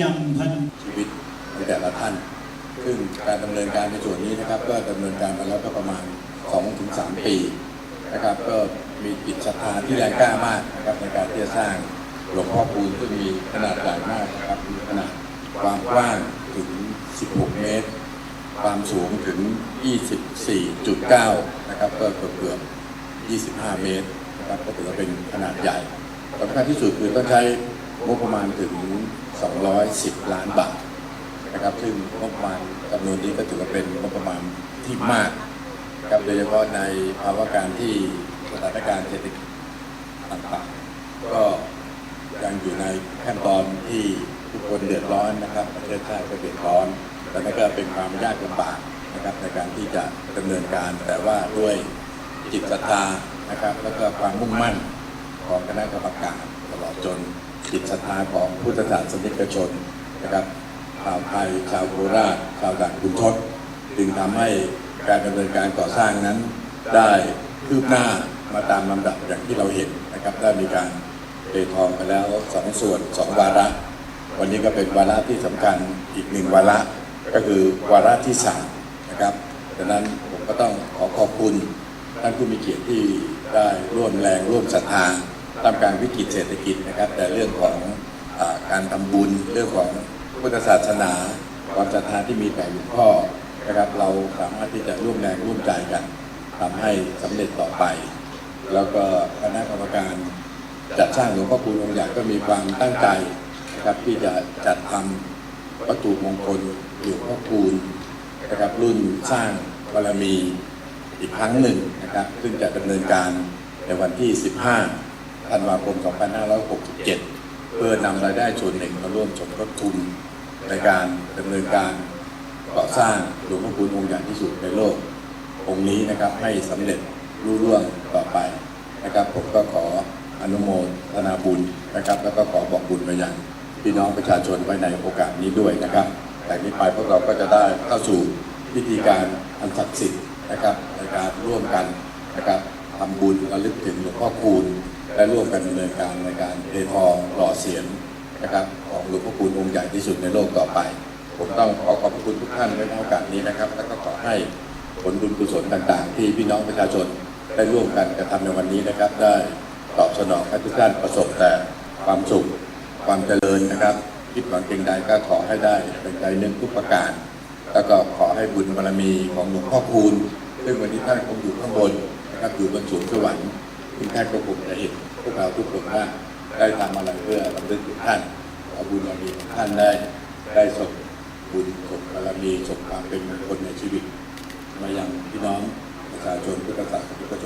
ยังพันชีวิตในแต่ละท่าน ซึ่งการดำเนินการในส่วนนี้นะครับ ก็ดำเนินการมาแล้วก็ประมาณ2-3ปีนะครับ ก็มีจิตศรัทธาที่แรงกล้ามากนะครับในการที่จะสร้างหลวงพ่อคูณซึ่งมีขนาดใหญ่มากนะครับมีขนาดความกว้างถึง 16 เมตร ความสูงถึง 24.9 นะครับ ก็เกือบเกือบ25 เมตรนะครับก็ถือว่าเป็นขนาดใหญ่สำคัญที่สุดคือต้องใช้งบประมาณถึง 210 ล้านบาทนะครับซึ่งงบประมาณจำนวนนี้ก็ถือว่าเป็นงบประมาณที่มากครับโดยเฉพาะในภาวะการที่สถานการณ์เศรษฐกิจต่างๆ ก็ยังอยู่ในขั้นตอนที่ทุกคนเดือดร้อนนะครับประเทศชาติก็เดือดร้อน และนั่นก็เป็นความยากลำบากนะครับในการที่จะดำเนินการแต่ว่าด้วยจิตศรัทธานะครับ แล้วก็ความมุ่งมั่นของคณะกรรมการตลอดจน จิตศรัทธาของพุทธศาสนิกชนนะครับชาวไทยชาวโคราชชาวด่านคุณทศจึงทำให้การดำเนินการก่อสร้างนั้น ได้คืบหน้ามาตามลำดับอย่างที่เราเห็นนะครับได้มีการเททองไปแล้วสองส่วนสองวาระ วันนี้ก็เป็นวาระที่สำคัญอีกหนึ่งวาระก็คือวาระที่สามนะครับดังนั้นผมก็ต้องขอขอบคุณท่านผู้มีเกียรติที่ได้ร่วมแรงร่วมศรัทธา ตามการวิกฤตเศรษฐกิจนะครับ แต่เรื่องของอการทำบุญเรื่องของพุทธศาสนา ความศรัทธาที่มีต่หลวงพ่อนะครับ เราสามารถที่จะร่วมแรงร่วมใจกันทำให้สำเร็จต่อไป แล้วก็คณะกรรมการจัดสร้างหลวงพ่อคูณองค์ใหญ่ก็มีความตั้งใจนะครับที่จะจัดทำวัตถุมงคลหลวงพ่อคูณนะครับรุ่นสร้างบารมีอีกครั้งหนึ่งนะครับ ซึ่งจะดำเนินการในวันที่ 15 ธันวาคม 2567 เพื่อนำรายได้ส่วนหนึ่งมาร่วมสมทบทุนในการดำเนินการก่อสร้างหลวงพ่อคูณองค์ใหญ่ที่สุดในโลก องค์นี้นะครับให้สำเร็จรุ่ร่วงต่อไปนะครับผมก็ขออนุโมทนาบุญนะครับ แล้วก็ขอบอกบุญไปยังพี่น้องประชาชนไว้ในโอกาสนี้ด้วยนะครับแต่นี้ไปพวกเราก็จะได้เข้าสู่พิธีการอันศักดิ์สิทธิ์นะครับในการร่วมกันนะครับทำบุญระลึกถึงหลวงพ่อคูณ และร่วมกันดำเนินการในการเททองหล่อเสียงนะครับของหลวงพ่อคูณองค์ใหญ่ที่สุดในโลกต่อไป ผมต้องขอขอบคุณทุกท่านในโอกาสนี้นะครับ แล้วก็ขอให้ผลบุญกุศลต่างๆ ที่พี่น้องประชาชนได้ร่วมกันกระทำในวันนี้นะครับ ได้ตอบสนองให้ทุกท่านประสบแต่ความสุขความเจริญนะครับคิดหวังเพียงใดก็ขอให้ได้เป็นใจหนึ่งทุกประการ แล้วก็ขอให้บุญบารมีของหลวงพ่อคูณซึ่งวันนี้ท่านคงอยู่ข้างบนนะครับอยู่บนสูงสวรรค์ ซึ่ท่านก็คงจะเห็นพวกเราทุกคนว่าได้ทำอะไรเพื่อรำลึกถึงท่านเอบุญบารมีของท่านได้ได้ส่งบุญส่งบารมีส่งความเป็นมงคลในชีวิต มายังพี่น้องประชาชนพุทธศาสนิกชนที่ร่วมพิธี